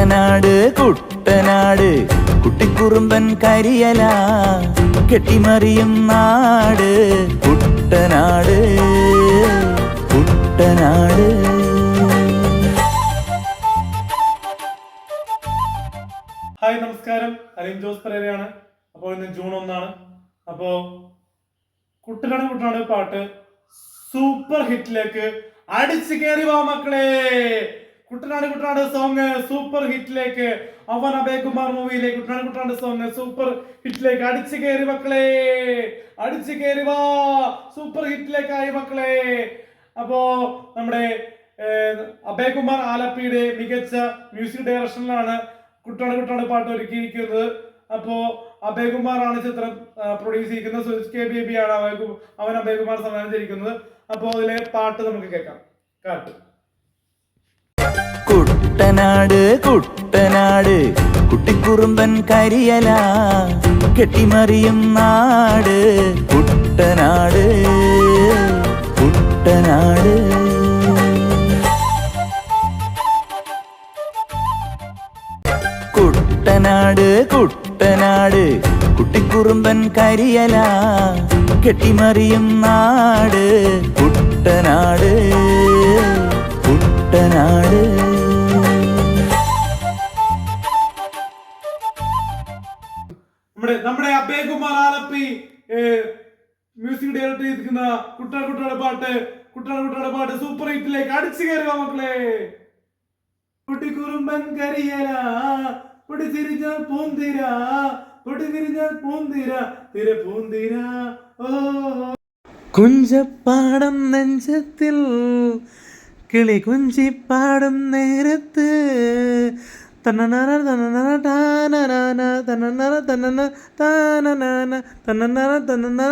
കുട്ടനാട് കുട്ടനാട്. കുട്ടിക്കുറുമ്പൻ കരിയല കെട്ടിമറിയും നാട്. കുട്ടനാട് കുട്ടനാട്. ഹായ് നമസ്കാരം. അലിൻ ജോസ് പരേരയാണ്. അപ്പോൾ ഇന്ന് ജൂൺ ഒന്നാണ്. അപ്പോൾ കുട്ടനാട് കുട്ടനാട് പാട്ട് സൂപ്പർ ഹിറ്റിലേക്ക് അടിച്ചു കയറി വാ മക്കളെ. കുട്ടനാട് കുട്ടനാട് സോങ് സൂപ്പർ ഹിറ്റിലേക്ക് അവൻ അഭയകുമാർ മൂവിയിലെ കുട്ടനാട് കുട്ടനാട് സോങ് സൂപ്പർ ഹിറ്റിലേക്ക് അടിച്ചു കയറി മക്കളെ അടിച്ചു കയറി വാ. സൂപ്പർ ഹിറ്റിലേക്കായി മക്കളെ. അപ്പോ നമ്മുടെ അഭയകുമാർ ആലപ്പിയുടെ മികച്ച മ്യൂസിക് ഡയറക്ഷനിലാണ് കുട്ടനാട് കുട്ടനാട് പാട്ട് ഒരുക്കിയിരിക്കുന്നത്. അപ്പോ അഭയകുമാറാണ് ചിത്രം പ്രൊഡ്യൂസ് ചെയ്യുന്നത് സുരേഷ് കെ ബേബി ആണ് അഭയകു- അവൻ അഭയകുമാർ സംവിധാനം ചെയ്തിരിക്കുന്നത് അപ്പോ അതിലെ പാട്ട് നമുക്ക് കേൾക്കാം. കാട്ട്. കുട്ടനാട് കുട്ടനാട് കുട്ടിക്കുറുമ്പൻ കരിയല കെട്ടിമറിയും നാട് കുട്ടനാട് കുട്ടനാട്. കുട്ടനാട് കുട്ടനാട് കുട്ടിക്കുറുമ്പൻ കരിയല കെട്ടിമറിയും നാട് കുട്ടനാട് കുട്ടനാട്. നമ്മുടെ നമ്മുടെ അഭയകുമാർ ആലപ്പി മ്യൂസിക് ഡയറക്ടർ ചെയ്തിരിക്കുന്ന കുട്ടാട് കുട്ടാട് പാട്ട് കുട്ടാട് കുട്ടാട് പാട്ട് സൂപ്പർ ഹിറ്റിലേക്ക് അടിച്ചു കയറുക മക്കളെ. കുട്ടിക്കുറുമ്പൻ കരിയല പൊടി തിരിഞ്ഞ പൂന്തിര പൊടി തിരിഞ്ഞ പൂന്തിര തിര പൂന്തിര ഓ. കുഞ്ചപ്പാടം നെഞ്ചത്തിൽ കിളി കുഞ്ചിപ്പാടും നേരത്ത് തന്നനന തന്നനന ടാനനാന തന്നനന തന്നന താനനാന തന്നനന തന്നനന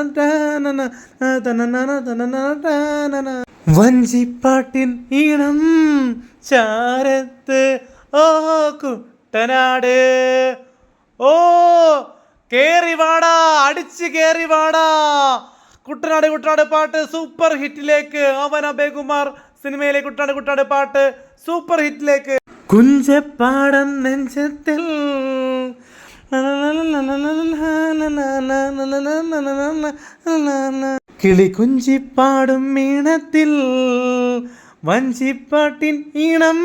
ടാനന ടാനന വഞ്ചിപ്പാട്ടിൻ ഈണം ചാരത്ത് ഓ കുട്ടനാട്. ഓ കേറി വാടാ അടിച്ച് കേറി വാടാ കുട്ടനാട് കുട്ടനാട് പാട്ട് സൂപ്പർ ഹിറ്റിലേക്ക്. അവൻ അഭയകുമാർ സിനിമയിലെ കുട്ടനാട് കുട്ടനാട് പാട്ട് സൂപ്പർ ഹിറ്റിലേക്ക്. കുഞ്ചപ്പാടം നെഞ്ചത്തിൽ. കിളി കുഞ്ചിപ്പാടും മീണത്തിൽ വഞ്ചിപ്പാട്ടിൻ ഈണം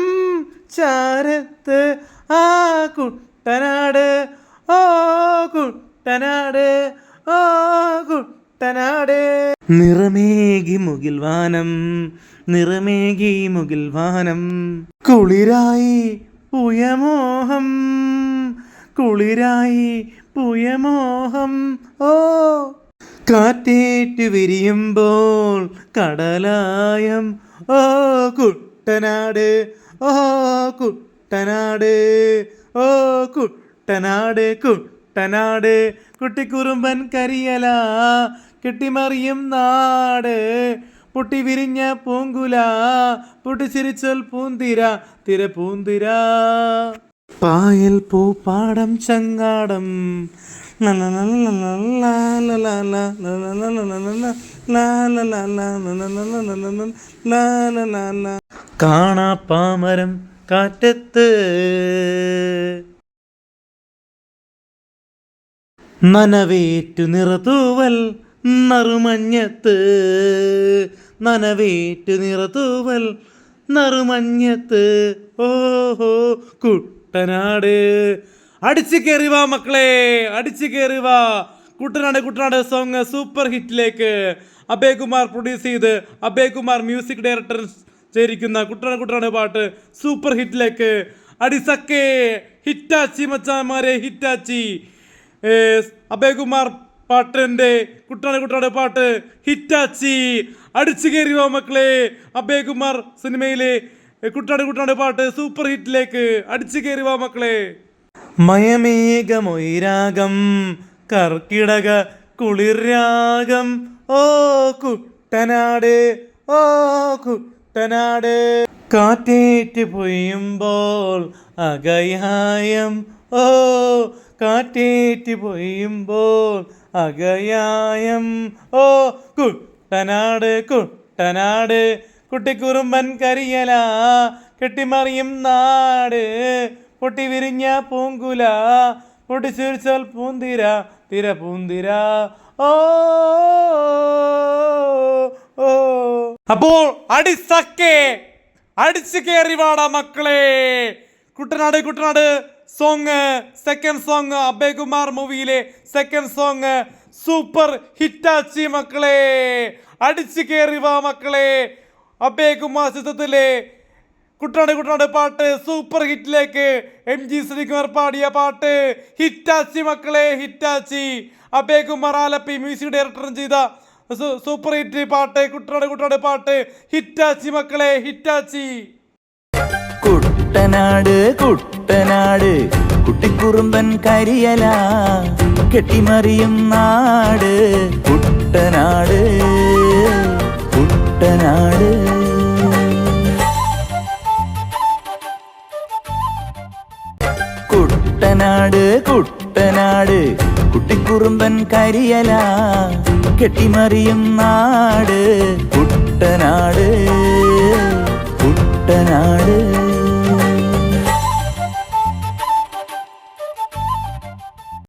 ചാരത്ത്. ആ കുട്ടനാട് ഓ കുട്ടനാട് ഓ കുട്ടനാട്. നിറമേകി മുകിൽ വാനം നിറമേകി മുകിൽ വാനം കുളിരായി പുയമോഹം. കുളിരായി പുയമോഹം. ഓ. കാറ്റേറ്റ് വിരിയുമ്പോൾ കടലായം. ഓ കുട്ടനാട്. ഓ കുട്ടനാട്. ഓ കുട്ടനാട് കുട്ടനാട്. കുട്ടിക്കുറുമ്പൻ കരിയല കെട്ടിമറിയും നാട്. പൊട്ടി വിരിഞ്ഞ പൂങ്കുല പൊട്ടിച്ചിരിച്ചൽ പൂന്തിര തിര പൂന്തിര പായൽ പൂപ്പാടം ചങ്ങാടം കാണാ പാമരം കാറ്റത്ത് നനവേറ്റു നിറതൂവൽ നറുമഞ്ഞത്ത് നനവേറ്റു നിറതൂവൽ നറുമഞ്ഞത്ത്. ഓഹോ കുട്ടനാട്. അടിച്ചു കയറി വാ മക്കളെ അടിച്ചു കയറി വാ. കുട്ടനാട് കുട്ടനാട് സോങ് സൂപ്പർ ഹിറ്റിലേക്ക് അഭയകുമാർ പ്രൊഡ്യൂസ് ചെയ്ത് അഭയകുമാർ മ്യൂസിക് ഡയറക്ടർ ചേരിക്കുന്ന കുട്ടനാട് കുട്ടനാട് പാട്ട് സൂപ്പർ ഹിറ്റിലേക്ക് അടിസക്കേ ഹിറ്റാച്ചി മച്ചാന്മാരെ ഹിറ്റാച്ചി. അഭയകുമാർ പാട്ടിന്റെ കുട്ടനാട് കുട്ടനാട് പാട്ട് ഹിറ്റാച്ചി. അടിച്ചു കയറി വാ മക്കളെ. അഭയകുമാർ സിനിമയിലെ കുട്ടനാട് കുട്ടനാട് പാട്ട് സൂപ്പർ ഹിറ്റിലേക്ക് അടിച്ചു കയറി വാ മക്കളെ. മയമേഘമൊയ്രാഗം കർക്കിടക കുളിർരാഗം. ഓ കുട്ടനാട് ഓ കുട്ടനാട്. കാറ്റേറ്റ് പൊയ്യുമ്പോൾ അകയായം ഓ കാറ്റേറ്റ് പൊയ്യുമ്പോൾ അകയായം. ഓ കുട്ടനാട് കുട്ടനാട്. കുട്ടിക്കുറുമ്പൻ കരിയല കെട്ടിമറിയും നാട്. പൊട്ടി വിരിഞ്ഞ പൂങ്കുല പൊട്ടിച്ചിരിച്ചാൽ പൂന്തിര തിര പൂന്തിര. ഓ ഓ. അപ്പോൾ അടിസക്കേ അടിച്ചു കയറി വാടാ മക്കളെ. Kuttanad Kuttanad. Song second song Abhayakumar മൂവിയിലെ സെക്കൻഡ് സോങ് സൂപ്പർ ഹിറ്റാച്ചി മക്കളെ. അടിച്ചു കയറി വാ മക്കളെ. അഭയകുമാർ ചിത്രത്തിലെ കുട്ടനാട് കുട്ടനാട് പാട്ട് സൂപ്പർ ഹിറ്റിലേക്ക് എം ജി ശ്രീകുമാർ പാടിയ പാട്ട്. ഹിറ്റാച്ചി മക്കളെ ഹിറ്റാച്ചി. അഭയകുമാർ ആലപ്പി മ്യൂസിക് ഡയറക്ടറും ചെയ്ത സൂപ്പർ ഹിറ്റ് പാട്ട് കുട്ടനാട് കുട്ടനാട് പാട്ട്. ഹിറ്റാച്ചി മക്കളെ ഹിറ്റാച്ചി. കുട്ടനാട് കുട്ടനാട്. കുട്ടിക്കുറുമ്പൻ കരിയല കെട്ടിമറിയും നാട്. കുട്ടനാട് കുട്ടനാട്. കുട്ടനാട് കുട്ടനാട്. കുട്ടിക്കുറുമ്പൻ കരിയല കെട്ടിമറിയും നാട്. കുട്ടനാട് കുട്ടനാട്.